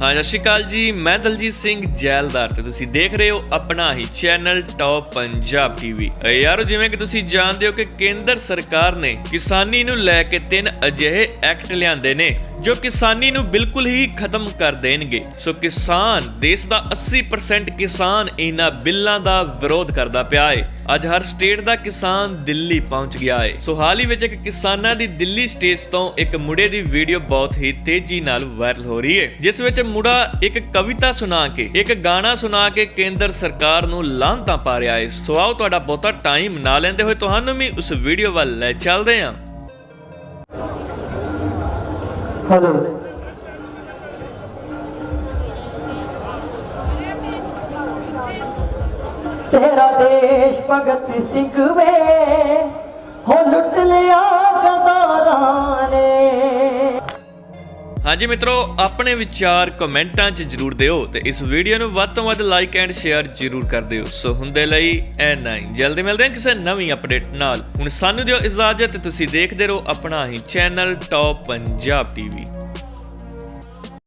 ਹਾਂ, ਸਤਿ ਸ਼੍ਰੀ ਅਕਾਲ ਜੀ। ਮੈਂ ਦਲਜੀਤ ਸਿੰਘ ਜੈਲਦਾਰ ਤੇ ਤੁਸੀਂ ਦੇਖ ਰਹੇ ਹੋ ਆਪਣਾ ਹੀ ਚੈਨਲ ਟੌਪ ਪੰਜਾਬ ਟੀਵੀ ਯਾਰੋ, ਜਿਵੇਂ ਕਿ ਤੁਸੀਂ ਜਾਣਦੇ ਹੋ ਕਿ ਕੇਂਦਰ ਸਰਕਾਰ ਨੇ ਕਿਸਾਨੀ ਨੂੰ ਲੈ ਕੇ ਤਿੰਨ ਅਜਿਹੇ ਐਕਟ ਲਿਆਂਦੇ ਨੇ, ਜੋ ਕਿਸਾਨੀ ਨੂੰ ਬਿਲਕੁਲ ਹੀ ਖਤਮ ਕਰ ਦੇਣਗੇ। ਸੋ ਕਿਸਾਨ, ਦੇਸ਼ ਦਾ 80% ਕਿਸਾਨ ਇਹਨਾਂ ਬਿੱਲਾਂ ਦਾ ਵਿਰੋਧ ਕਰਦਾ ਪਿਆ ਹੈ ਅੱਜ ਹਰ ਸਟੇਟ ਦਾ ਕਿਸਾਨ ਦਿੱਲੀ ਪਹੁੰਚ ਗਿਆ ਹੈ ਸੋ ਹਾਲ ਹੀ ਵਿੱਚ ਇੱਕ ਕਿਸਾਨਾਂ ਦੀ ਦਿੱਲੀ ਸਟੇਜ ਤੋਂ ਇੱਕ ਮੁੰਡੇ ਦੀ ਵੀਡੀਓ ਬਹੁਤ ਹੀ ਤੇਜ਼ੀ ਨਾਲ ਵਾਇਰਲ ਹੋ ਰਹੀ ਹੈ ਜਿਸ ਵਿੱਚ ਮੁੜਾ ਇੱਕ ਕਵਿਤਾ ਸੁਣਾ ਕੇ, ਇੱਕ ਗਾਣਾ ਸੁਣਾ ਕੇ ਕੇਂਦਰ ਸਰਕਾਰ ਨੂੰ ਲਾਂਤਾਂ ਪਾ ਰਿਹਾ ਹੈ ਸੋ ਆਓ ਤੁਹਾਡਾ ਬਹੁਤਾ ਟਾਈਮ ਨਾ ਲੈਂਦੇ ਹੋਏ ਤੁਹਾਨੂੰ ਵੀ ਉਸ ਵੀਡੀਓ ਵੱਲ ਲੈ ਚੱਲਦੇ ਹਾਂ ਹੈਲੋ। ਤੇਰਾ ਦੇਸ਼ ਭਗਤ ਸਿੰਘ ਵੇ। ਹਾਂਜੀ ਮਿੱਤਰੋ, ਆਪਣੇ ਵਿਚਾਰ ਕਮੈਂਟਾਂ 'ਚ ਜਰੂਰ ਦਿਓ ਤੇ ਇਸ ਵੀਡੀਓ ਨੂੰ ਵੱਧ ਤੋਂ ਵੱਧ ਲਾਈਕ ਐਂਡ ਸ਼ੇਅਰ ਜਰੂਰ ਕਰ ਦਿਓ। ਸੋ ਹੁੰਦੇ ਲਈ ਐ ਨਹੀਂ। ਜਲਦੀ ਮਿਲਦੇ ਹਾਂ ਕਿਸੇ ਨਵੀਂ ਅਪਡੇਟ ਨਾਲ। ਹੁਣ ਸਾਨੂੰ ਦਿਓ ਇਜਾਜ਼ਤ ਤੁਸੀਂ ਦੇਖਦੇ ਰਹੋ ਆਪਣਾ ਹੀ ਚੈਨਲ ਟੌਪ ਪੰਜਾਬ ਟੀਵੀ